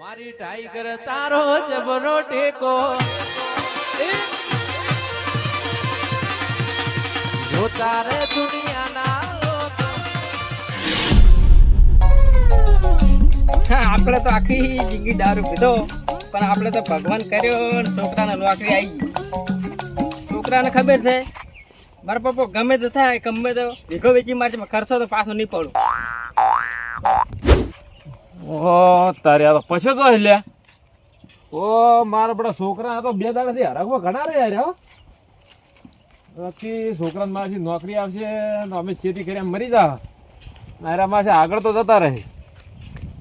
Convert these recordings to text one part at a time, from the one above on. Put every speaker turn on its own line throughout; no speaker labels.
મારી ટાઈગર તારો જબરો ટેકો. જો તારે દુનિયાના
આપણે તો આખી જિંદગી દારૂ પીધો, પણ આપણે તો ભગવાન કર્યો છોકરાને નોકરી આવી છોકરાને ખબર છે? મારા પપ્પા ગમે તે થાય, ગમે તો ભેગો વેચી મારશે ખર્ચો તો પાછો નહીં પડું.
ઓ, તારે આ તો પછી તો લે ઓ, મારા બધા છોકરા તો બે દાડાથી હરકવા ઘણા રે યાર, હો. પછી છોકરાને મારાથી નોકરી આવશે તો અમે ખેતી કરી મરી જા. મારા માસે આગળ તો જતા રહે.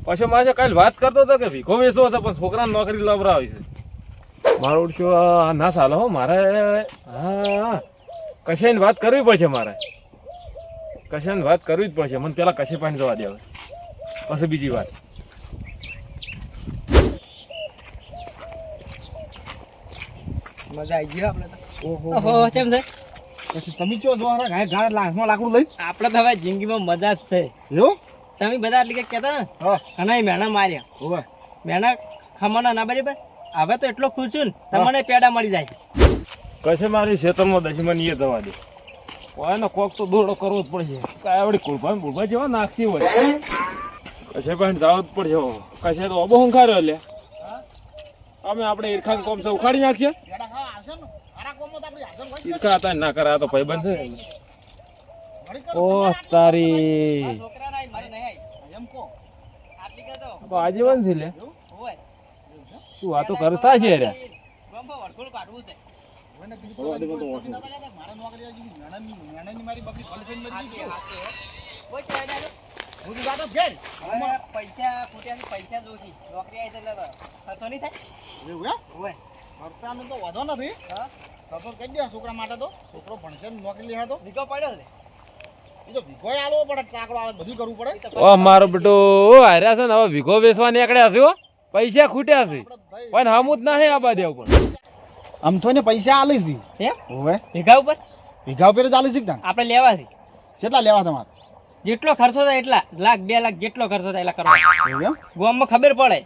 પછી માસે કાલ વાત કરતો હતો કે ભીખો વેચવો છે, પણ છોકરાને નોકરી લવરાવી છે. મારો ઉડશો ના ચાલે હો, મારે, હા. કશાની વાત કરવી પડશે મારે. કશાની વાત કરવી જ પડશે. મને પેલા કશે પાણી જવા દેવા પછી બીજી વાત.
મજા આવી ગયો આપણે તો. ઓહો. કેમ છે?
પછી તમે ચો જો હારા ગાય ગાય લાખમાં લાકડું લઈ.
આપણે તો હવે જિંદગીમાં મજા જ છે.
એવું?
તમે બધા એટલે કે કહેતા ને?
હા.
ઘણા મેણા માર્યા.
હોવે
મેણા ખમણા ના બરાબર? હવે તો એટલો ખુશ છું ને તમને પેડા મળી જાય
કશે મારી ખેતરમાં દશમન એ જવા દે. કોઈને કોક તો દોડો કરવો જ પડશે. કાંઈ આવડી કુલભાઈ બુલભાઈ જેવા નાખતી હોય. કશે પણ જાવ જ પડશે. કશે તો અબો hunકાર્યો લે. અમે આપણે ઈરખાન કોમ છે ઉખાડી નાખીએ. ઈરખા હતા ના કરા તો ભાઈબંધ છે ઓ તારી. આજીવન છે લે.
હોય.
શું વાતો કરતા છે રે
પૈસા ફૂટ્યા પૈસા જોશી. નોકરી આવી છે એટલે નહીં થાય?
એવું એમ?
હોય.
ખર્ચાનો તો વધો નથી.
હા?
ખબર કહી દે છોકરા માટે તો. છોકરો ભણશે નોકરી લે તો.
દીકો પડ્યો છે
એ તો ભીખોય આલવો પડે ચાકડો આવે બધું કરવું પડે
ઓ મારો બેટો હાર્યા છે ને હવે વિઘો વેચવા નીકળ્યા છે પૈસા ખૂટ્યા છે. પણ હમું જ નહીં આ બાદ પણ
આમ તો ને પૈસા આલી છે હોવે.
ઉપર?
ભીગા ઉપર જ આલી છે
આપણે લેવા છે.
કેટલા લેવા તમારે?
જેટલો ખર્ચો થાય એટલા લાખ બે લાખ જેટલો ખર્ચો થાય એટલા કરવા. ખબર પડે.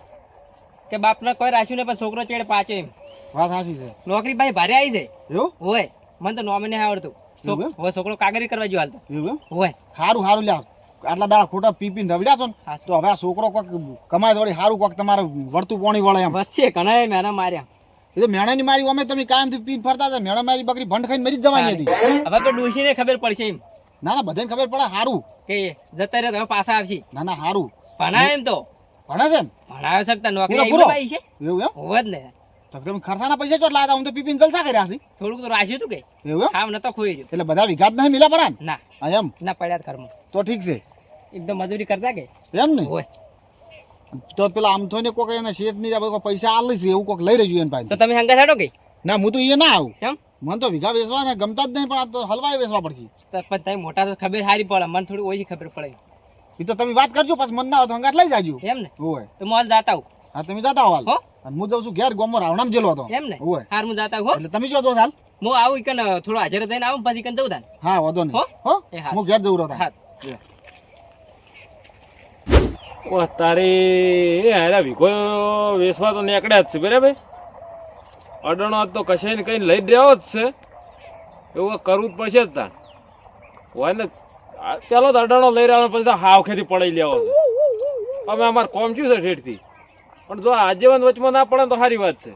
કે બાપને કોઈ રાખ્યું ને પણ છોકરો ચેડ પાછો એમ.
વાત સાચી છે.
નોકરી ભાઈ ભારે આવી છે.
એવું?
હોય. મને તો નોમિને આવડતું. છોકરો કાગરી કરવા જો હાલતો
એવું
હોય.
સારું સારું લ્યા. આટલા દાડા ખોટા પી પી રવડ્યા છો ને તો હવે આ છોકરો કોક કમાય વળી સારું કોક તમારે વળતું પોણી વળે એમ.
વચ્ચે ઘણા મેના માર્યા.
એ તો મેણાની મારી અમે તમે કાયમથી પી ફરતા હતા મેણા મારી બકરી ભંડ ખાઈને મરી જ જવાની હતી.
હવે તો ડોશીને ખબર પડશે એમ.
ના ના બધાને ખબર પડે સારું
કે જતા રહે તમે પાછા આવશે.
ના ના સારું
ભણાય એમ તો.
ભણે છે ને
ભણાવી શકતા નોકરી
પૂરો,
આવી
પૂરો.
પાઈ છે?
એવું એમ?
હોય જ ને.
તો તમે ખર્ચાના પૈસા ચોટ લાયા હું તો પી જલસા કર્યા છે.
થોડુંક તો રાખ્યું તું કે.
એવું એમ?
નતો ખોઈ ગયો
એટલે બધા વિઘાત નહીં મિલા પરા ના. એમ?
ના પડ્યા ઘરમાં.
તો ઠીક છે.
એકદમ મજૂરી કરતા કે?
એમ ને?
હોય
તો પેલા આમ થોને કોક એને શેઠની કોઈ પૈસા આલી છે એવું કોક લઈ રહ્યું એને
તો
પાસે
તમે હંગા હેડો કે?
ના હું તો એ ના આવું.
કેમ?
મને તો વિઘા વેચવા ને ગમતા જ નહીં પણ આ તો હલવાય વેચવા પડશે.
તો પણ તમે મોટા તો ખબર સારી પડે મને થોડી ઓછી ખબર પડે.
એ તો તમે વાત કરજો પછી મન ના હોય તો હંગાત લઈ જાજો.
એમ ને?
હોય.
તો મોલ જાતા હું
હા તમે જાતા હો હાલ. અને હું જાઉં છું ઘેર ગોમો રાવણામ જેલો હતો.
એમ ને?
હોય.
હાર હું જાતા હું?
એટલે તમે જો તો હાલ.
હું આવું ઈકન થોડો હાજર થઈને આવું પછી ઈકન જઉં તાન.
હા વધો? નહીં. હો?
હું?
ઘેર જઉં રહ્યો
હા
ઓ તારી હારા વિઘો વેચવા તો નીકળ્યા જ છે બરાબર? અડણો તો કશે ને કઈ લઈ રહ્યો જ છે. એવું કરવું જ પડશે જ તાણ હોય ને? પેલો તો લઈ રહ્યો પછી તો હાવ ખેતી પડાઈ લેવો અમે અમારે કોમ છે શેઠથી? પણ જો આજીવન વચમાં ના પડે તો સારી વાત છે.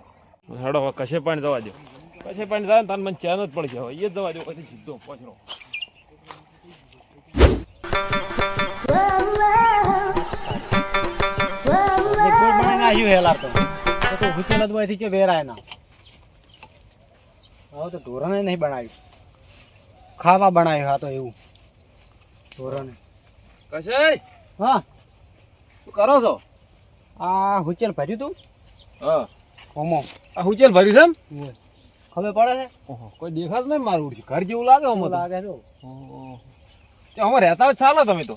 હેડો કશે પાણી જવા દો કશે પાણી જાય ને તાર મને ચેન જ પડી જાય એ જ જવા દો પછી સીધો
પછરો. હેલાર તો. તો હુચેલ જ તો ઢોરણે નહીં બનાવ્યું. ખાવા બનાવ્યું હા તો એવું. ઢોરણે
કશે
હા.
શું કરો છો?
આ હુચેલ ભર્યું તું?
હા.
ઓમો.
આ હુચેલ ભર્યું છે એમ?
ખબર પડે છે?
ઓહો, કોઈ દેખાત નહીં મારું ઉડશે. ઘર જેવું લાગે ઓમો તો.
લાગે છે
તે અમે રહેતા ચાલો તમે તો.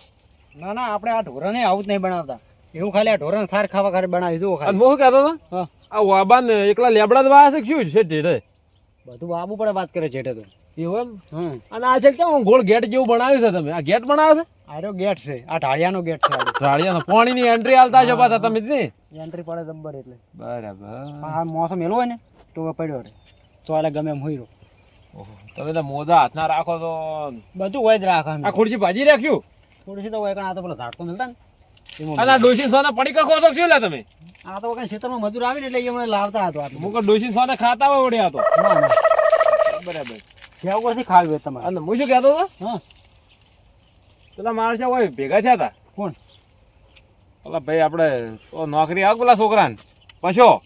ના ના આપણે આ ઢોરણે આવું જ નહીં બનાવતા. એવું ખાલી આ ઢોરણ સાર ખાવા ખાલી બનાવી
અને
ખાલી.
હું શું કહેતો હતો? આ વાબાન એકલા લેબડા જ વાયા છે શું? છે ઢેઢે.
બધું આબુ પડે વાત કરે જેઠે તો.
એવું એમ?
હમ.
અને આ છે કેમ ગોળ ગેટ જેવું બનાવ્યું છે તમે? આ ગેટ બનાવ્યો છે?
આર્યો ગેટ છે. આ ઢાળિયાનો ગેટ છે
ઢાળિયાનો. પાણીની એન્ટ્રી આલતા છો પાછા તમે જ
એન્ટ્રી પડે જબ્બર એટલે.
બરાબર.
આ મોસમ એલો હોય ને તો પડ્યો રે. તો એટલે ગમે એમ હોઈ
ઓહો, તમે તો મોજા હાથના રાખો તો
બધું હોય જ રાખે
આ ખુરશી ભાજી રાખ્યું?
થોડી તો હોય કારણ આ તો પેલો ઝાટકો મળતા ને.
અને આ ડોશી સોના પડી કખો છો શું લે તમે?
આ તો વખત ખેતરમાં મજૂર આવીને એટલે એ મને લાવતા હતો.
મુક ડોશી સોને ખાતા હોય તો.
ના.
બરાબર.
ઉપરથી ખાવી હોય તમારે.
અને હું શું કહેતો હતો?
હા.
પેલા માણસ હોય ભેગા થયા હતા.
કોણ?
પેલા ભાઈ આપણે તો નોકરી આવ પેલા છોકરાને. પછો.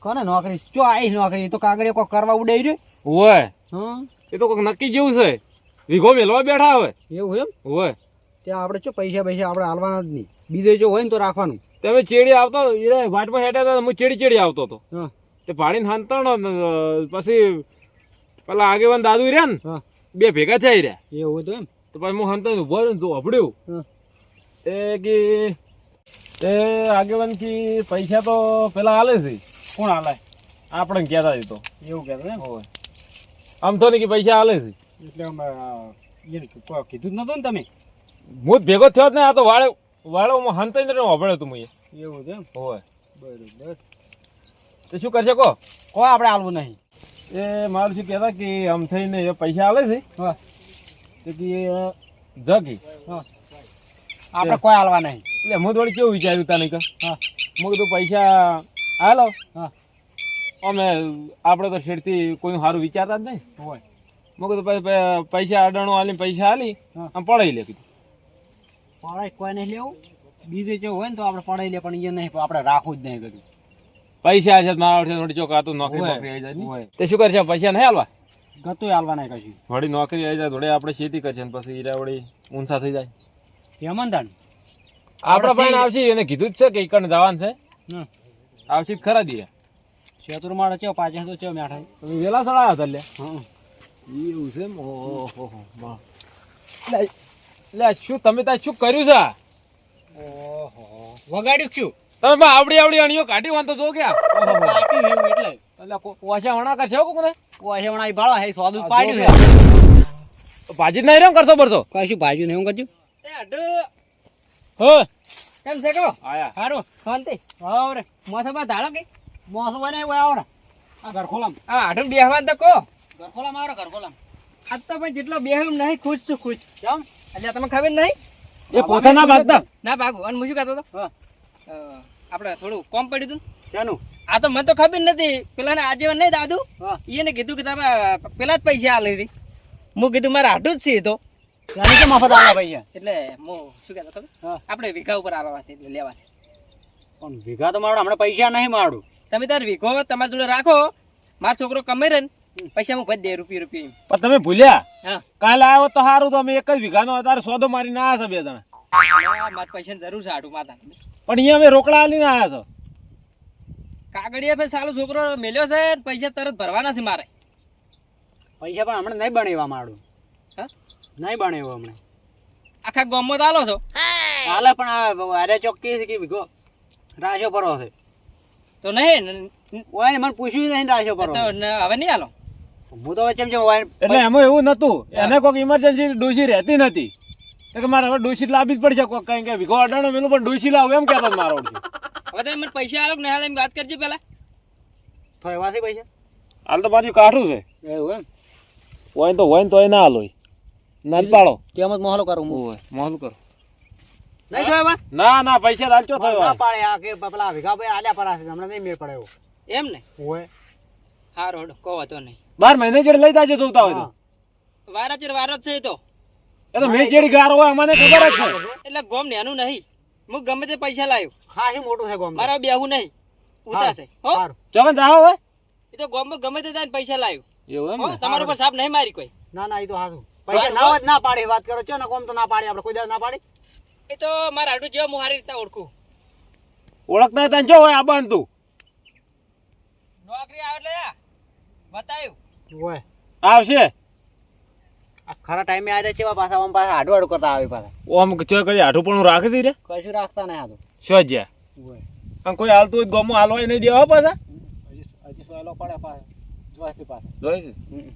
કોને નોકરી? ચો આઈ નોકરી? એ તો કાગળિયા કોઈ કરવા ઉડે રહ્યો?
હોય.
હં.
એ તો કોઈક નક્કી જેવું છે. વીઘો મેલવા બેઠા હોય
એવું એમ?
હોય.
ત્યાં આપણે ચો પૈસા પૈસા આપણે હાલવાના જ નહીં. બીજે જો હોય ને તો રાખવાનું.
તમે ચેડી આવતો એ વાટમાં હેઠા હતા હું ચેડી ચેડી આવતો હતો.
હા.
તે ભાડીને હાંતણો પછી પેલા આગેવાન દાદુ રહ્યા ને બે ભેગા થઈ રહ્યા.
એવું તો એમ?
તો પછી હું હંતા ઊભો રહ્યો ને તો અભડ્યું. એ કે એ આગેવાનથી પૈસા તો પેલા હાલે છે.
કોણ હાલે
આપણે કહેતા હતી તો.
એવું કહેતા એમ?
હોય આમ તો ને કે પૈસા હાલે છે.
એટલે આમ, અ, એને ક- કીધું જ નતું ને તમે?
હું જ ભેગો થયો જ ને આ તો વાળે વાળો હું હંતાઈ ને અભડ્યો તું
એવું છે એમ?
હોય
બરોબર.
તો શું કરશે કો
કો આપણે હાલવું નહીં.
એ મારું શું કહેતા કે આમ થઈને એ પૈસા આલે છે.
હા.
તો કે જગી.
હા. આપણે કોઈ હાલવા નહીં.
એટલે હું થોડી કેવું વિચાર્યું તને કે
હા.
મેં કીધું પૈસા હાલો
હા.
અમે આપણે તો શેઠથી કોઈ સારું વિચારતા જ નહીં.
હોય.
મેં કીધું પછી પૈસા અડાણું હાલી પૈસા હાલી. આમ પડાઈ લે કીધું.
પડાય કોઈ નહીં લેવું. બીજે જેવું હોય ને તો આપણે પડાઈ લે પણ એ નહીં આપણે રાખવું જ નહીં કીધું.
પૈસા છે મારા વડે થોડી ચોક આ નોકરી. નોકરી આવી જાય. તે શું કરશે પૈસા નહીં હાલવા
ગતું હાલવા નહીં કશું.
વળી નોકરી આવી જાય થોડી આપણે ખેતી કરશે ને પછી હીરા વળી ઊંચા થઈ જાય.
તાણ
આપણા ભાઈ આવશે એને કીધું જ છે કે ઈકણ જવાનું છે. આવશે ખરા દીએ.
શેતુર માળો છે પાછા તો ચો મેઠાઈ
વેલા સળા હતા લે એવું છે? ઓહો લે, શું તમે ત્યાં શું કર્યું છે?
ઓહો. વગાડ્યું છું
તમે બા આવડી આવડી અણીઓ કાઢી વાંધો જો ક્યાં?
કાપ્યું હે એટલે.
એટલે કો- વણા કા હો કોને
વણા વણાઈ બાળા હે સ્વાદ
આ
પાડ્યું હે.
ભાજી નહીં ને કરશો બરસો?
કશું ભાજી નહીં હું કરજો. એ અડ. હો? કેમ છે કો
આયા.
હારો શાંતિ. હાવ રે. મોસો બા ધાડો કે મોસો બને એવું આવો ને આ ઘર ખોલામ આ આઠમ બેહવાન તો કો. ઘર ખોલામ આવો ઘર ખોલામ આજ તો ભાઈ જેટલો બેહું નહીં ખુશ છું ખુશ. કેમ એટલે તમને ખબર નહીં?
એ પોતાના ભાગતા
ના ભાગો. અને હું કાતો કહેતો હતો?
હા.
આપણે થોડું કોમ પડ્યું હતું ને.
શાનું?
આ તો મને તો ખબર નથી. પેલા આજીવન નહીં દાદુ? એને કીધું કે તમે પેલા જ પૈસા આ લીધી હું કીધું મારે હાટું જ છે તો.
ત્યાંની કે મફત આવા ભાઈ
એટલે હું શું કહેતો ખબર? આપણે વીઘા ઉપર આલવા છે એટલે લેવા છે.
પણ ભેગા તો મારું હમણાં પૈસા નહીં મારું
તમે તાર વીઘો તમારા જોડે રાખો. મારો છોકરો કમે રહે ને પૈસા હું ભરી દે રૂપિયા રૂપિયા.
પણ તમે ભૂલ્યા? કાલે આવ્યો તો સારું તો અમે એક જ વીઘાનો અત્યારે સોદો મારી ના છે બે જણા.
ના, મારે પૈસાની જરૂર છે હાટું માતા
પણ અહીંયા અમે રોકડા આલીને આવ્યા છો.
કાગળિયા પછી સારો છોકરો મેલ્યો છે પૈસા તરત ભરવાના છે મારે.
પૈસા પણ હમણાં નહીં બનાવવા મારું નહીં બનાવ્યો હમણાં.
આખા ગામમાં તો આલો છો.
હાલે પણ અરે ચોક્કી છે કે ભીગો રાશો પરો છે.
તો નહીં
ઓય મને પૂછ્યું નહીં રાશો પરો
તો હવે નહીં આલો
હું તો વચ્ચે
એટલે એમાં એવું નતું. એને કોઈક ઇમરજન્સી ડોસી રહેતી નથી કે મારે હવે ડોસી લાવવી જ પડશે કોક કઈ કે વીઘો અડાણો મેલું પણ ડોસી લાવ એમ કહેતો હતો મારો
હવે તમે મને પૈસા આલો ને હાલ એમ વાત કરજો પેલા
તો એવાથી પૈસા?
હાલ તો પાછું કાઠું છે.
એવું એમ?
હોય તો હોય તો એ ના હાલો ના પાડો.
કેમ મોહલો કરું હું.
ઓય મોહલું કરો.
નહીં તો
ના ના પૈસા લાલચો થયો.
ના પાડે આ કે પેલા ભેગા ભાઈ આલ્યા પરા છે હમણાં નહીં મેળ પડે એવો.
એમ ને?
હોય
હારો કહો વાતો નહીં.
બાર મહિને જેડ લઈ જાજો જોતા હોય તો
વારા ચીર વારો જ છે તો.
એ તો ગારો હોય અમને ખબર જ છે.
એટલે ગોમ નેનું નહીં. હું ગમે તે પૈસા લાવ્યો
ખાસી મોટું છે ગોમ.
મારા બેહું નહીં. ઉતારશે હો?
ચોકન જાઓ હોય
એ તો ગોમમાં ગમે તે જાય પૈસા લાવ્યો
એવું એમ
તમારા ઉપર સાપ નહીં મારી કોઈ.
ના ના એ તો હાસું પૈસા ના હોય ના પાડી. વાત કરો છો ને ગોમ તો ના પાડે આપણે કોઈ ના પાડી?
એ તો મારા હાડું જેવો હું સારી રીતના ઓળખું.
ઓળખતા તને જો હોય આ બંધ. તું
નોકરી આવે એટલે બતાવ્યું
ઓય
આવશે.
ખરા ટાઈમે આ રહ્યા છે પાછા આમ પાછા આડું આડું કરતા આવી પાછા.
ઓમ ચોય કરી આડું પણ રાખે છે રે?
કશું રાખતા નહીં આડું
શું જ્યાં? આમ કોઈ હાલતું હોય ગમો હાલવાય નહીં દેવા પાછા.
હજી સોયલો પડે પાછા. જોઈશે પાછા.
જોઈ છે?
હમ.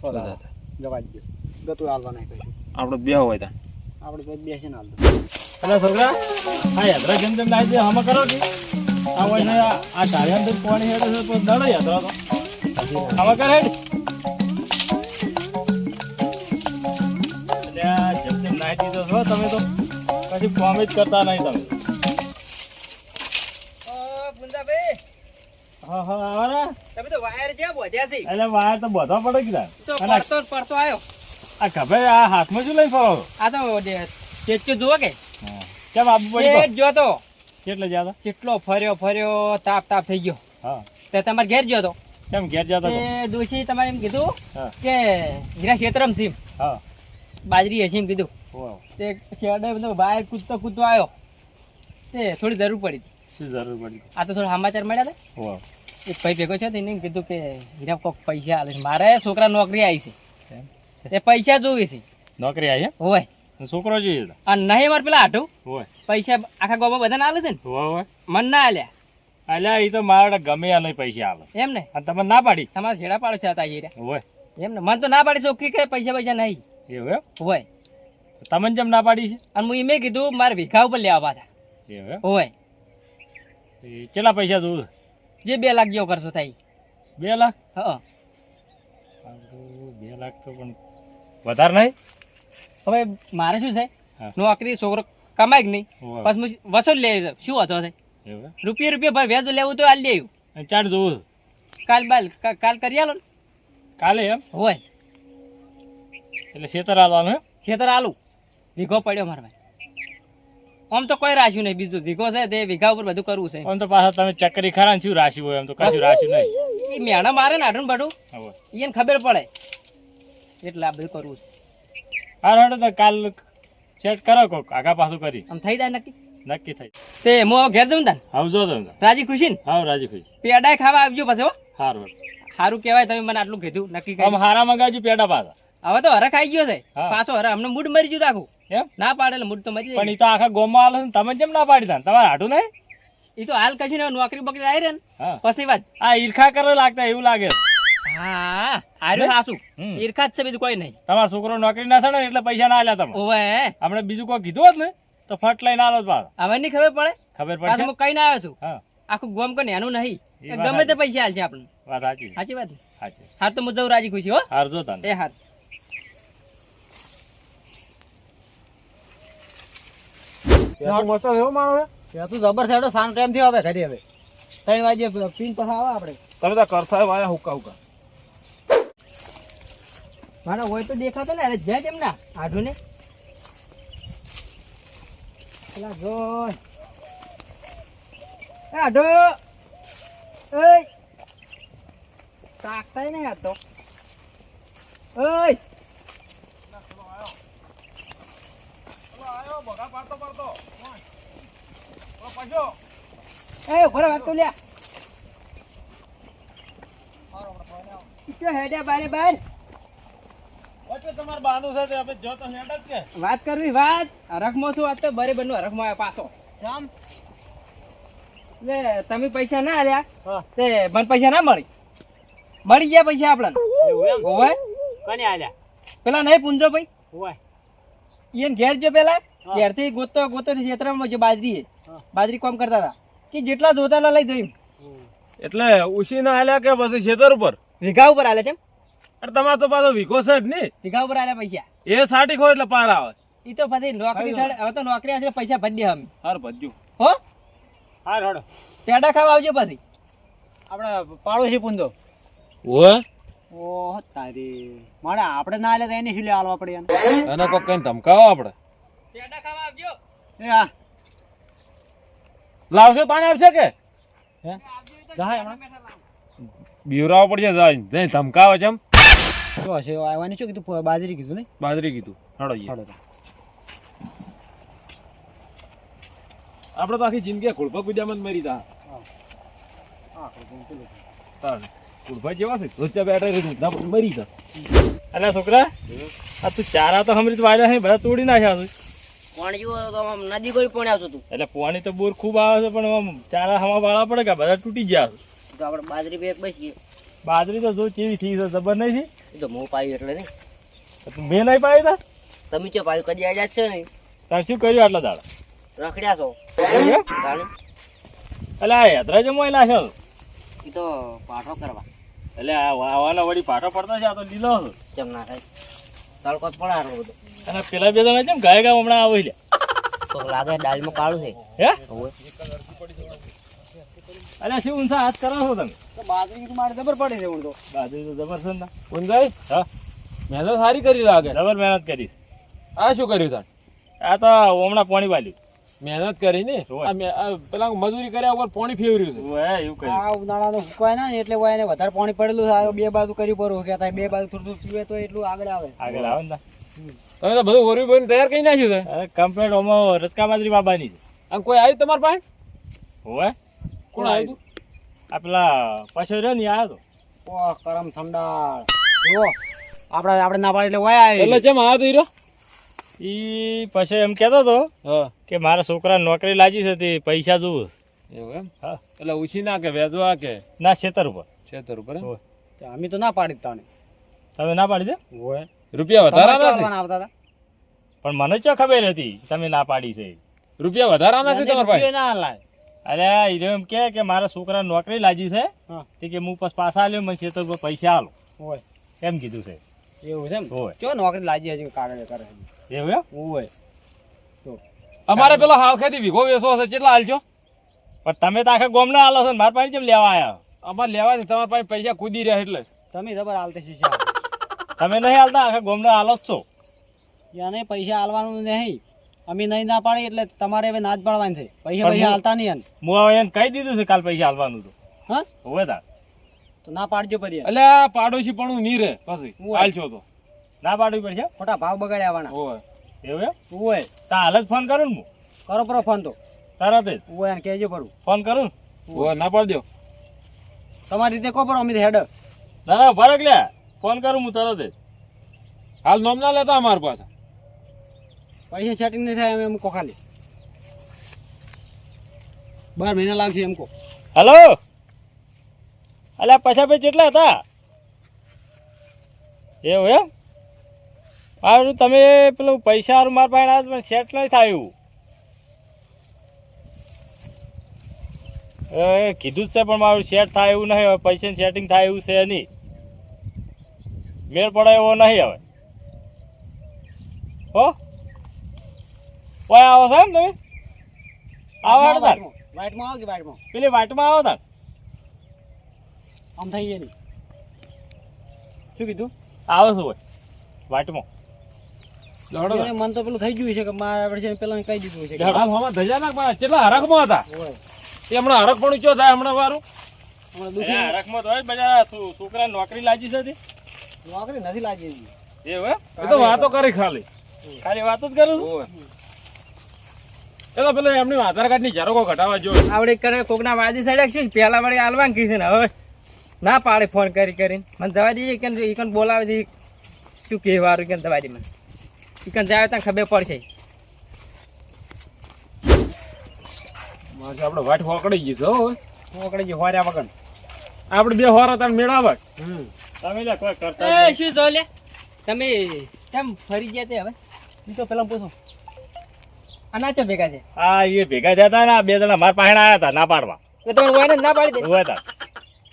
સો દાડા. જવા જ ગતું હાલવા નહીં કશું.
આપણે બે હોય ત્યાં.
આપણે બેસીને હાલ દો.
અલા છોકરા આ યાત્રા જેમ તેમ લાવી હમ કરો કે? આ હોય ને આ ટાળિયા પાણી હેડે તો દડો યાત્રા તો. હવે કર જેમ દીધો છો તમે તો પછી કોમ જ કરતા નહીં તમે. હા હા આવો
તમે તો વાયર બોધ્યા છે.
એટલે વાયર તો બધો પડે કીધા.
તો પડતો પડતો આવ્યો.
આ હાથમાં શું લઈને ફરો
આ તો ચેચ્યો જુઓ કે?
કેમ આબુ પડી
જો તો.
કેટલે જ્યાં
કેટલો ફર્યો ફર્યો તાપ તાપ થઈ ગયો.
હા.
તે તમારે ઘેર ગયો તો.
કેમ ઘેર જતા
એ દોશી તમારે એમ કીધું. કે હીરા ક્ષેત્રમ સીમ
હા.
બાજરી હશે એમ કીધું. તે શેરડે બધો બહાર કૂદતો કૂદતો આવ્યો. તે થોડી જરૂર પડી
શું જરૂર પડી
આ તો થોડા સમાચાર મળ્યા હતા. એક ભાઈ ભેગો છે તેને કીધું કે હીરા કોક પૈસા આલે છે. મારે છોકરા નોકરી આવી છે. એ પૈસા જોવી છે.
નોકરી આવી
હોય.
છોકરો જોઈએ
અને નહીં મારે પેલા હાટું.
હોય.
પૈસા આખા ગોબા બધાને આલે છે ને?
હોય
મન ના આલ્યા.
અલ્યા એ તો મારા ગમે આ નહીં પૈસા આલે.
એમ ને?
તમે ના પાડી?
તમારા છેડા પાડો છે હતા હીરા.
હોય.
એમ ને? મન તો ના પાડી છોકરી કે પૈસા પૈસા નહીં.
એવું
હોય.
તમને જેમ ના પાડી છે?
અને હું એમ કીધું મારે ભીખા ઉપર લેવા પાછા. હોય
કેટલા પૈસા જોવું?
જે બે લાખ જેવો કરશો થાય.
બે લાખ?
હા
બે લાખ તો પણ વધારે નહીં?
હવે મારે શું
થાય.
નોકરી છોકરો કમાય કે નહીં?
બસ
પછી વસૂલ લે શું હતો
થાય?
રૂપિયા રૂપિયા ભાઈ વ્યાજ લેવું તો હાલ લેવું
ચાર્જ જોવું.
કાલ બાલ કાલ કરી આલો
કાલે એમ?
હોય
એટલે ખેતર આલવાનું
ખેતર આલુ. વીઘો પડ્યો મારા ભાઈ. આમ તો કોઈ રાશ્યું નહીં બીજું વીઘો છે તે વીઘા ઉપર બધું કરવું છે.
આમ તો પાછા તમે ચક્કરી ખરા શું રાશિ હોય એમ તો કશું રાશિ નહીં.
એ મેણા મારે ને આઢું બાઠું એને ખબર પડે. એટલે આ બધું કરવું છે.
હા હેડો તો કાલ સેટ કરો કોક આગા પાછું કરી.
આમ થઈ જાય નક્કી?
નક્કી થઈ.
તે હું ઘેર દઉં તાન?
આવજો તમે
રાજી ખુશી ને?
હા રાજી ખુશી.
પેડાય ખાવા આવજો પછી હો.
સારું
સારું કહેવાય તમે મને આટલું કીધું. નક્કી
આમ હારા મગાવજો પેડા પાછા.
હવે તો હરે ખાઈ ગયો છે. પાછો હરે અમને મૂડ મરી ગયું આખું.
એમ?
ના પાડે મૂડ તો મરી
પણ એ તો આખા ગોમાં આલે તમે જેમ ના પાડી તા? તમારે હાટું નહીં?
એ તો હાલ કશું ને નોકરી બકરી આવી રે ને. પછી વાત.
આ ઈરખા કરે લાગતા એવું લાગે.
હા આર્યું હાસું. ઈરખા જ છે બીજું કોઈ નહીં.
તમારો છોકરો નોકરી ના ને એટલે પૈસા ના આલ્યા તમે.
ઓવે.
આપણે બીજું કોઈ કીધું હોત ને તો ફટ લઈને આલો
હવે નહીં ખબર પડે?
ખબર પડે
હું કઈ ના આવ્યો છું. આખું ગોમ કોઈ એનું નહીં. ગમે તે પૈસા હાલશે આપણને.
વાત સાચી.
સાચી વાત?
સાચી.
હાર તો હું રાજી ખુશી હો.
હારજો તને.
એ હાર.
ત્યાં તો જબર છે સાંજ ટાઈમ થયો હવે ઘરે હવે. ત્રણ વાગે પીન પછી આવે આપણે.
તમે તો કરતા વાયા હુકા હુકા
મારા હોય તો દેખાતો ને અરે જ્યાં કેમ આઢું ને. પેલા એ આઢો. એ તાકતાય નહીં આ તો. એ વાત તો લ્યા. ઈચ્છો હેડ્યા બારે બાર.
તમારે બાંધું છે તે આપણે જો તો હેડ જ કે.
વાત કરવી વાત. હરખમાં છું વાત તો બરે બનનું હરખમાં આવ્યો પાછો. લે તમે પૈસા ના આલ્યા. તે મને પૈસા ના મળી. મળી ગયા પૈસા આપણને. ઓવે
કને આલ્યા?
પેલા નહીં પૂંજો ભાઈ?
હોય
એને ઘેર જો પેલા. ઘેરથી ગોતતો ગોતતો ક્ષેત્રમાં જે બાજરી છે બાજરી કામ કરતા હતા. કે જેટલા જોતા લઈ જોઈ
એટલે ઉછી ના આલ્યા કે પછી ખેતર ઉપર?
વીઘા ઉપર આલે તેમ
અરે તમારે તો પાછો વીઘો છે જ નહીં
વીઘા ઉપર આલ્યા પૈસા.
એ સાટી ખો એટલે પાર આવે.
એ તો પછી નોકરી થડ હવે તો નોકરી આવે પૈસા ભરી દે અમે.
હાર ભજ્યું
હો?
હાર રોડો
પેડા ખાવા આવજો પછી.
આપણે પાડોશી પૂંજો
ઓ
ઓહ તારી. મારે આપણે ના આલે તો એને શું લે આલવા પડે એને
અને કોઈ કઈ ધમકાવો આપણે
પેડા ખાવા આવજો.
એ હા
લાવશો પાણી આપશે કે?
હે? જાય
બીવરાવો પડશે જાય ધમકાવે છે એમ.
શું હશે? આવવાની શું કીધું? બાજરી કીધું નહીં?
બાજરી કીધું. હડો.
તો.
આપણે તો આખી જિંદગી કુદ્યામાં જ મરી તા ખુડપા જેવા છે. રોજ બેઠા રહી મરી તા અલ્યા છોકરા આ તું ચારા તો હમરી વાયરા છે બધા તોડી નાખ્યા છે.
કોણ જેવો તો આમ નદી કોઈ પણ આવતું હતું
એટલે પાણી તો બોર ખૂબ આવે છે પણ આમ ચારા હવા વાળા પડે કે બધા તૂટી ગયા છે?
તો આપણે બાજરી બેગ બેસીએ.
બાજરી તો જો ચેવી થઈ છે જબર નહીં થઈ
એ તો મોં પાયું એટલે નહીં.
મેં નહીં પાયું તા?
તમે કે ભાઈ કદી આજા છે નહીં.
તાર શું કર્યું આટલા દાડા?
રખડ્યા છો.
એટલે આ યાત્રા જમવાયેલા છે?
એ તો પાઠો કરવા.
એટલે આ વાવાના વળી પાઠો પડતો છે આ તો લીલો છે.
કેમ ના થાય? તડકો જ પડે બધો.
અને પેલા બે જણા કેમ ગાય ગામ હમણાં આવી
તો લાગે દાળમાં કાળું છે.
હે?
હોવે.
અલ્યા શું ઊંસા હાથ કરો છો તમે?
બાજરી મારે જબર પડે છે હું તો
જબર તો ને
ઊંડાઈ
હા.
મહેનત સારી કરી લાગે.
જબર મહેનત કરી
આ શું કર્યું તાર
આ તો હમણાં પાણી વાલ્યું
મહેનત કરીને
હોય.
પેલા મજૂરી કર્યા વગર પાણી ફેવર્યું છે.
એવું કર્યું
આ ઉનાળાનો સુકાય ના ને એટલે હોય એને વધારે પાણી પડેલું છે આ બે બાજુ કર્યું પડું કે થાય બે બાજુ થોડું પીવે તો એટલું આગળ આવે.
આગળ આવે ને
તમે તો બધું ઓરવી બોરી તૈયાર કરી નાખ્યું છે.
અરે કમ્પ્લેટ ઓમો રચકા બાજરી બાબાની છે.
આમ કોઈ આવ્યું તમારા પાસે?
હોય
કોણ આવ્યું
આ પેલા પાછો રહ્યો ને આવ્યો તો
ઓહ કરમ સંડાળ જુઓ આપણે આપણે ના પાડે એટલે હોય આવે.
એટલે ચેમ આવ્યો તો હીરો
ઈ પછી એમ કહેતો હતો કે મારા છોકરા નોકરી લાજી છે તે પૈસા જોવું.
એવું એમ?
હા.
એટલે ઉછી ના કે વેચવા કે?
ના ખેતર ઉપર.
છેતર ઉપર
અમે તો ના પાડી તાણે.
તમે ના પાડી દે
હોય.
રૂપિયા વધારાના છે?
પણ મને ચો ખબર હતી તમે ના પાડી છે.
રૂપિયા વધારાના છે તમારા પાસે
ના લાય.
અરે હીરો એમ કે કે મારા છોકરા નોકરી લાજી છે. તે કે હું પાછા આલ્યો મને છેતર ઉપર પૈસા આલો.
હોય.
એમ કીધું છે.
એવું છે એમ?
હોય.
ચો નોકરી લાજી હજી કાગળ કરે
એવું એમ?
હોય
અમારે પેલો હાવખેથી વીઘો વેસો હશે કેટલા હાલશો
પણ તમે તો આખા ગોમ ના હાલો છો મારા પાસે કેમ લેવા આવ્યા
અમારે લેવા છે તમારા પાસે પૈસા કૂદી રહ્યા એટલે.
તમે જબર હાલતે શીશા
તમે નહીં હાલતા આખા ગોમ ના આલો જ છો.
યાને પૈસા હાલવાનું નહીં. અમે નહીં ના પાડી એટલે તમારે હવે ના જ પાડવાની છે. પૈસા પૈસા હાલતા નહીં એને.
હું હવે એને કહી દીધું છે કાલ પૈસા હાલવાનું તો
હા?
હોય તાર.
તો ના પાડજો પડી
એટલે પાડોશી પણ નહીં રહે પછી
હોય.
હાલશો તો.
ના પાડવી પડશે
ખોટા ભાવ બગાડ્યા આવવાના
હોય
એવું એમ?
હોય
તા હાલ જ ફોન કરું ને હું?
કરો પરો ફોન તો.
તરત જ?
હોય એને કહેજો પરું
ફોન કરું ને?
હોય ના પાડજો.
તમારી રીતે કો પર અમિત હેડ.
ના ના ફરક લે. ફોન કરું હું તરત જ.
હાલ નોમ ના લેતા અમારા પાસે
પૈસા સેટિંગ નહીં થાય અમે એમ કો ખાલી. બાર મહિના લાગશે એમ કહો.
હલો? અલ્યા પૈસા ભાઈ કેટલા હતા? એવું એમ? સારું તમે પેલું પૈસા હારું મારા પાસે આવ્યા પણ સેટ નહીં થાય. એ કીધું જ છે પણ મારું સેટ થાય એવું નહીં હવે પૈસાનું સેટિંગ થાય એવું છે નહીં. મેળ પડે એવો નહીં હવે. હો? ઓય આવો છો એમ તમે? આવો હેડો તાર
વાઇટમાં આવો કે વાઇટમાં
પેલી વાટમાં આવો તાર
આમ થઈ ગયા નહીં શું કીધું?
આવે છું હોય વાટમાં.
મન તો પેલું થઈ ગયું છે કે મારે છે પેલા કહી દીધું છે
હમણાં ધજા ના પણ કેટલા હરખમાં હતા? એ હમણાં હરખ પણ ચો થાય હમણાં વારું
હમણાં દુખી.
અરે હરખમાં તો બધા છોકરા નોકરી લાગી છે
નોકરી નથી લાગી.
એવું
એ તો વાતો કરી ખાલી.
ખાલી વાતો જ કરું
એ તો પેલો એમની આધાર કાર્ડની જરોકો ઘટાવા જો
આવડે કરે કોકના વાદી સડ્યા છે પેલા વળી આલવાન કીધું ને હવે ના પાડે ફોન કરી કરીને. મને જવા દીધી કે બોલાવી બોલાવે છે શું કહેવાનું કે દવા દે મને. ઈકન જાય ત્યાં ખબર પડશે.
આપણે વાટ હોકડી ગઈ છે હો.
નોકરી જે હોર્યા વગર.
આપણે બે હોરા તમે મેળાવટ
તમે લે કોઈ કરતા
એ શું જો લે? તમે કેમ ફરી ગયા તે હવે? હું તો પેલા પૂછો. આના ચો ભેગા છે?
આ એ ભેગા થયા હતા ને બે જણા મારા પાસે આવ્યા હતા ના પાડવા.
તો હોય ને ના પાડી દે.
હોય હતા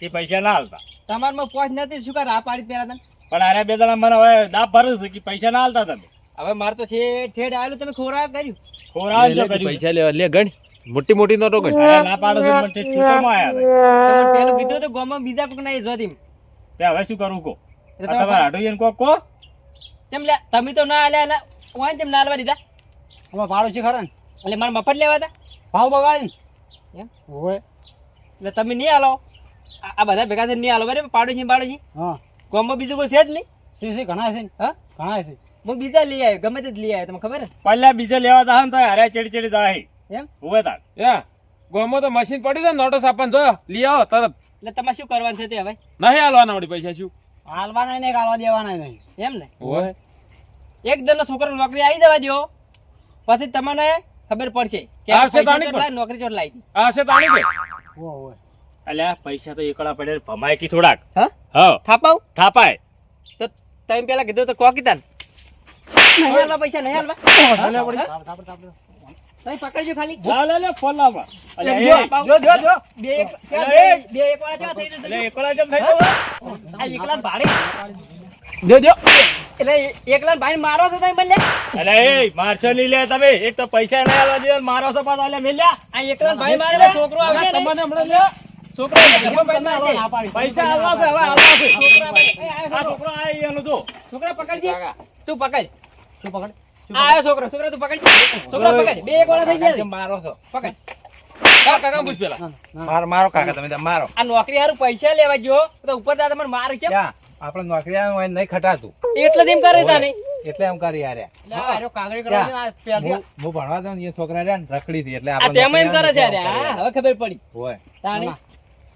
એ પૈસા ના હાલતા
તમારમાં પોચ નથી શું કર આ પાડી પેલા તને?
પણ અરે બે જણા મને હવે દાબ ભરું છે કે પૈસા ના હાલતા તમે.
હવે મારે તો છે ઠેડ આવેલું તમે ખોરાક કર્યું?
ખોરાક જો કર્યું.
પૈસા લેવા. લે ગણ. મોટી મોટી નોટો ગણ.
ના પાડો છો પણ ઠેઠ સૂતરમાં આવ્યા હતા
તમે પેલું કીધું તો ગોમાં બીજા કોક ના જોતી
તે હવે શું કરું કો
તમે
તમારે હાડું કો કો
તેમ લે તમે તો ના આલે આલે વાંચ તેમ ના આલવા દીધા.
હવે ભાડો છે ખરા
એટલે મારે મફત લેવા હતા.
ભાવ બગાડી
એમ?
હોય
એટલે તમે નહીં આલો આ બધા ભેગા થઈને નહીં આલો બરાબર? પાડોશી પાડોશી.
હા.
ગામમાં બીજું કોઈ છે જ નહીં.
છે છે ઘણા છે
હા?
ઘણા છે.
હું બીજા લઈ આવ્યો ગમે તે જ લઈ આવ્યો તમને ખબર?
પહેલા બીજા લેવા જાવ તો હારે ચડી ચડી જાય
એમ?
હોય તાર
યા ગોમો તો મશીન પડ્યું છે ને નોટો સાપન જો લઈ આવો તરત.
એટલે તમારે શું કરવાનું છે તે હવે?
નહીં હાલવાના વળી પૈસા શું?
હાલવાના નહીં હાલવા દેવાના નહીં.
એમ ને?
હોય
એક દરનો છોકરો નોકરી આવી જવા દો પછી તમને ખબર પડશે કે
આવશે તાણી
નોકરી ચોટ લાવી હતી.
આ છે તાણી
હો
અલ્યા પૈસા તો એકડા પડે ભમાય કી થોડાક.
હા?
હા
થાપાવ?
થાપાય.
તો તમે પેલા કીધું તો કોકી તાન નહીં હાલવા પૈસા નહીં હાલવા. તમે પકડજો ખાલી.
લા લે લે ફોન લાવ
જો,
જો જો જો.
બે એક બે બે એક વાળા કેવા થઈ જશે.
એકલા જેમ થઈ ગયો
આ એકલા ભાડે.
જો જો.
એટલે એકલા ભાઈ મારો છો તમે બલ્લે
અલે એ મારશો નહીં લે તમે. એક તો પૈસા નહીં આલવા દે મારો છો પાછા મેલ્યા
આ એકલા ભાઈ મારે છોકરો આવશે ને.
તમને હમણાં લે
છોકરો.
પૈસા આલવા છે હવે આલવા છે.
છોકરા
આ છોકરો. આ એનો જો
છોકરા પકડજે. તું પકડ. તું પકડ. આ આવ્યો છોકરો તું પકડ. છોકરા પકડ. બે એક વાળા થઈ ગયા
મારો છો.
પકડ.
કાકા કાકા પૂછ પેલા.
મારો મારો કાકા તમે મારો.
આ નોકરી હારું પૈસા લેવા ગયો તો ઉપર જા તમને માર છે.
આપણે નોકરી આવે નહીં ખટાતું.
એટલે તેમ કરે તાને.
એટલે એમ કરી યાર
કાગળી
કરવા દે ને, હું હું ભણવા એ છોકરા રહ્યા રખડી હતી એટલે આપણે
તેમ એમ કરે છે હવે ખબર પડી.
હોય.
તાણી?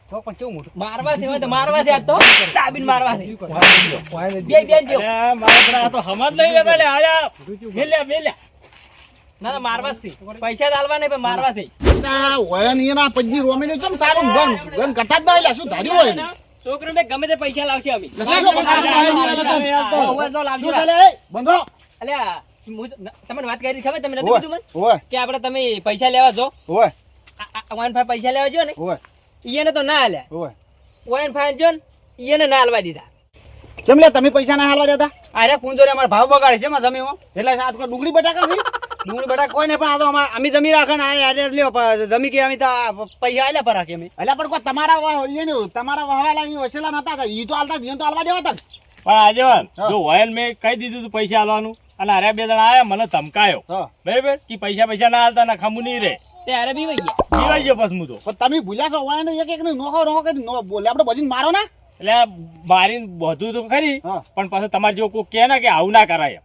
મારવા છે તો મારવા છે તો દાબીને મારવા છે બે બેન જેવું.
મારા પર તો હમજ નહીં લેતા લે આયા મેલ્યા મેલ્યા
ના ના મારવા છે પૈસા જ નહીં પણ મારવા છે
આ હોય ને એના પછી રોમીને ચમ સારું ગન ગન કરતા જ નહીં શું ધાર્યું હોય ને
છોકરો મેં ગમે તે પૈસા લાવશે અમે?
બંધો
અલ્યા તમને વાત કરી ખબર તમે નથી કીધું મને કે આપણે તમે પૈસા લેવા જો વન પૈસા લેવા જો ને
ઓય
ઈને તો ના હાલ્યા
ઓય.
જો ને ઈને ના હાલવા દીધા.
કેમ લે તમે પૈસા ના હાલવા દેતા?
અરે પૂંજોરે અમારે ભાવ બગાડે છે તમે હું.
એટલે આ તો ડુંગળી બટાકા છે?
ડુંગળી બટાકા કોઈ નહીં પણ આ તો અમે જમી રાખે ને આ લ્યો જમી કે અમે તો પૈસા આલ્યા પર રાખી અમે.
એટલે પણ કોઈ તમારા ઈ ને તમારા વહાલા અહીં વસેલા નતા ઈ તો હાલતા ઈ તો હાલવા દેવા હતા
પણ
આજે
જો હોય મેં કહી દીધું તું પૈસા હાલવાનું અને અરે બે જણા આયા મને ધમકાયો. બરાબર? કે પૈસા પૈસા ના હાલતા ના ખમું નહીં રે.
તે અરે બી વઈ ગયા.
પીવાઈ ગયો બસ હું તો.
પણ તમે ભૂલ્યા છો ને એક એક ને નોખો નોખો કરી નો બોલે? આપણે બજીને મારો ના?
એટલે મારી બધું તો ખરી પણ પાછું તમારે જો કોઈ કે ને કે આવું ના કરાય.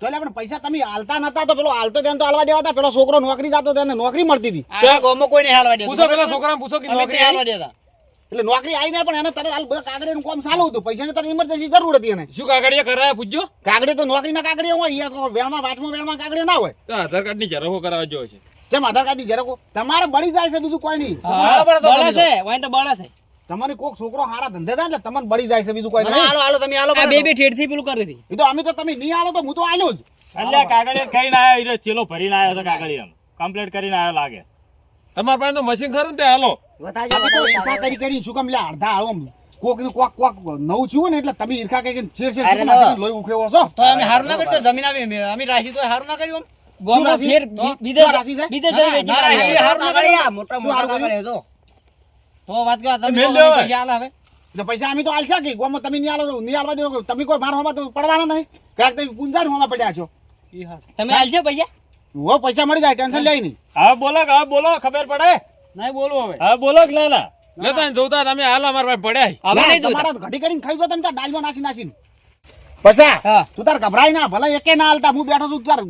તો એટલે પણ પૈસા તમે હાલતા નતા તો પેલો હાલતો તેને તો હાલવા દેવા હતા પેલો છોકરો નોકરી જતો તેને નોકરી મળતી હતી.
આ ગોમો કોઈને હાલવા દેતું.
પૂછો પેલા છોકરાને પૂછો કે નોકરી
હાલવા દેતા.
એટલે નોકરી આવી ને પણ એને તરત હાલ બધા કાગડીનું કામ ચાલુ હતું. પૈસાની તરત ઇમરજન્સી જરૂર હતી એને.
શું કાગળિયા કરાયા પૂછજો?
કાગડી તો નોકરી ના કાગડી હોય વેળમાં વાટમાં વેળમાં કાગડી ના હોય.
તો આધાર કાર્ડની જરૂર કરાવવા છે.
જેમ આધાર કાર્ડની જરાકો તમારે બળી જાય છે બીજું કોઈ નહીં.
બરાબર તો બળે છે. વાંહી તો બળે છે.
તમારે કોક છોકરો હારા ધંધે થાય ને તમને બળી જાય છે બીજું કોઈ નહીં.
હાલો હાલો તમે હાલો
આ બે બે ઠેઠથી પેલું કરી હતી
તો અમે તો તમે નહીં હાલો તો હું તો આલ્યો જ.
એટલે કાગળિયા કરીને આવ્યો ચેલો ભરીને આવ્યો છે કાગળિયાનો. કમ્પ્લીટ કરીને આવ્યો લાગે. તમારા પાસે તો મશીન ખરું ને તે હાલો.
ઈર્ખા કરી કરી શું કામ લે અડધા આવો કોક ને કોક કોક નવું છું ને એટલે તમે ઈર્ખા કરી છેર
તો-
લોહી ઉખેવો છો?
તો અમે હાર ના કરતો જમીન આવી અમે- રાખી રાશી તો હાર ના કર્યું
ગામમાં ફેર
તો?
બીજે
શું રાશિ છે?
બીજે જઈ વેચી
ના,
કાઢી.
એ હારું ના કર્યું મોટા મોટા કરે તો? તો વાત કરો તમે
મેલ
તો
દેવાય.
પૈસા હવે?
એટલે પૈસા અમે તો આલશા કે? ગોમાં તમે નહીં આલો નહીં આલવા દો તમે કોઈ માર હોમાં તો પડવાના નહીં. ક્યાંક તમે પૂંજાર હોમાં પડ્યા છો.
તમે હાલશો પૈસા?
વો પૈસા મળી જાય ટેન્શન લઈ નહીં.
હા બોલો હા બોલો ખબર પડે?
નહીં બોલો હવે.
હા બોલો કે ના ના. લેતા જોતા તમે હાલ અમારા પાસે પડ્યા
હવે
ઘડી કરીને ખાઈ ગયો તમે દાળમાં નાસી નાસીને. પૈસા તું તાર ગભરાય ના ભલે એકે ના હાલતા હું બેઠો છું તાર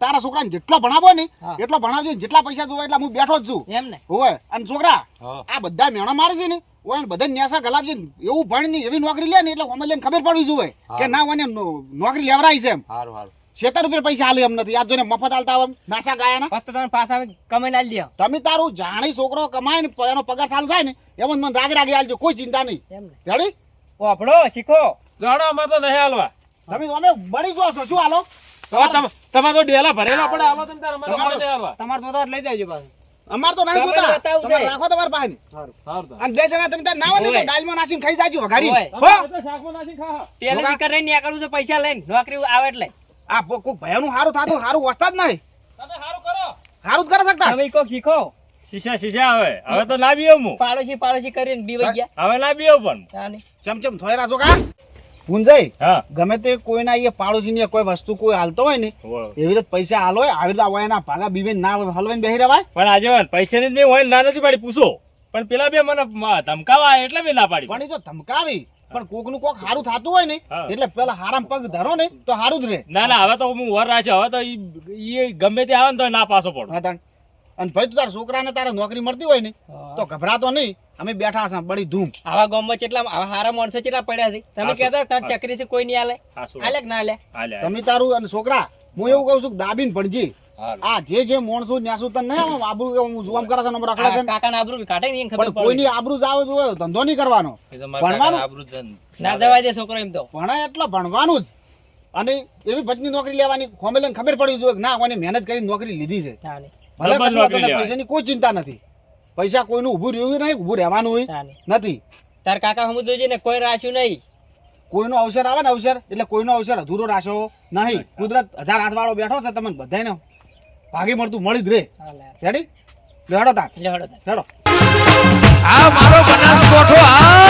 તારા છોકરાને જેટલો ભણાવો ને એટલો ભણાવજો જેટલા પૈસા જોવે એટલા હું બેઠો જ છું.
એમ ને.
હોય. અને છોકરા આ બધા મેણા મારે છે ને હોય બધા ન્યાસા ગલાબ એવું ભણની એવી નોકરી લે ને એટલે અમે લઈને ખબર પડવી જોઈએ. કે ના મને નોકરી લેવરાય છે એમ.
સારું સારું
છેતર રૂપિયા પૈસા હાલે એમ નથી. યાદ મફત હાલતા નાસા ગયા
ફક્ત તમે પાછા કમાઈને
તમે તારું જાણી છોકરો કમાય ને એનો પગાર ચાલુ થાય ને એમ જ મને રાગે રાગે હાલજો કોઈ ચિંતા નહીં.
એમ ને.
રેડી
શીખો.
જાણો અમે તો નહીં હાલવા.
તમે અમે બળી જો છો શું હાલો?
તમારે તો ડેલા ભરેલા પડે હાલો તમે તાર અમારે તો નહીં હાલવા.
તમારે તો લઈ જાયજો પાછું.
અમાર તો. તમારે રાખો તમાર પાસે
સારું તો.
અને બે જણા તમે તાર ના હોય ને તો
હોય.
નાસીને ખાઈ જાજો
ઘારી
હો?
શાકમાં નાખી ખા.
પેલે નીકળ રહીને નીકળવું છે પૈસા લઈને નોકરી આવે એટલે.
આ કોક ભયાનું હારું થાતું હારું વસતા જ નહીં.
તમે સારું કરો.
હારું જ કરી શકતા?
તમે કોક શીખો.
શીશા શીશા હવે. હવે તો ના બીયો હું.
પાડોશી પાડોશી કરીને બીવાઈ ગયા.
હવે ના બીયો પણ.
ચમચમ થોય રાજો કા
હા.
ગમે તે કોઈના એ પાડોશી ની કોઈ વસ્તુ કોઈ હાલતો હોય ને એવી રીતે પૈસા હાલો હોય આવી રીતે હોય એના ભાગા બીબે ના હલવાઈને બેહી રહેવાય.
પણ આજે પૈસા ની મેં હોય ના નથી પાડી પૂછો. પણ પેલા બે મને ધમકાવા એટલે બે ના પાડી.
પણ એ તો ધમકાવી. પણ કોકનું કોક સારું થતું હોય ને એટલે પેલા હારામ પગ ધરો ને તો સારું જ રહે.
ના ના હવે તો હું વર રાખ્યો. હવે તો ઈ ઈ ગમે તે આવે ને તો ના પાછો પડો.
અને ભાઈ તું તારા છોકરાને તારે નોકરી મળતી હોય ને તો ગભરાતો નહીં. અમે બેઠા છે બળી ધૂમ.
આવા ગામમાં કેટલા આવા હારા માણસો કેટલા પડ્યા છે? તમે કહેતા તાર ચકરી થી કોઈ નહીં આલે આલે કે ના આલે.
તમે તારું અને છોકરા હું એવું કહું છું દાબીન ભણજી. આ જે જે માણસો ન્યાસુ તન ને આબરૂ કે હું જોવામ કરા છે નંબર આમ છે
કાકા ના આબરૂ કાઢે નહીં ખબર
પણ
પડે.
કોઈની આબરૂ જાવ જો ધંધો નહીં કરવાનો. ભણવાનું?
ના જવાય દે છોકરો એમ તો.
ભણે એટલે ભણવાનું જ. અને એવી ભજની નોકરી લેવાની ફોર્મ્યુલાને ખબર પડી જોઈએ ના મને મહેનત કરી નોકરી લીધી છે. ભલે. પૈસાની કોઈ ચિંતા નથી. પૈસા કોઈનું ઊભું રહ્યું નહીં ઉભું રહેવાનું નથી.
તાર કાકા હમું જોજે ને કોઈ રાખ્યું નહીં.
કોઈનો અવસર આવે ને અવસર? એટલે કોઈનો અવસર અધૂરો રાખ્યો નહીં. કુદરત હજાર હાથ વાળો બેઠો છે તમને બધાને ભાગી મળતું મળી જ રે. રેડી લેડો તાર.
લેડો લેડો આ
મારો બનાસકોઠો આ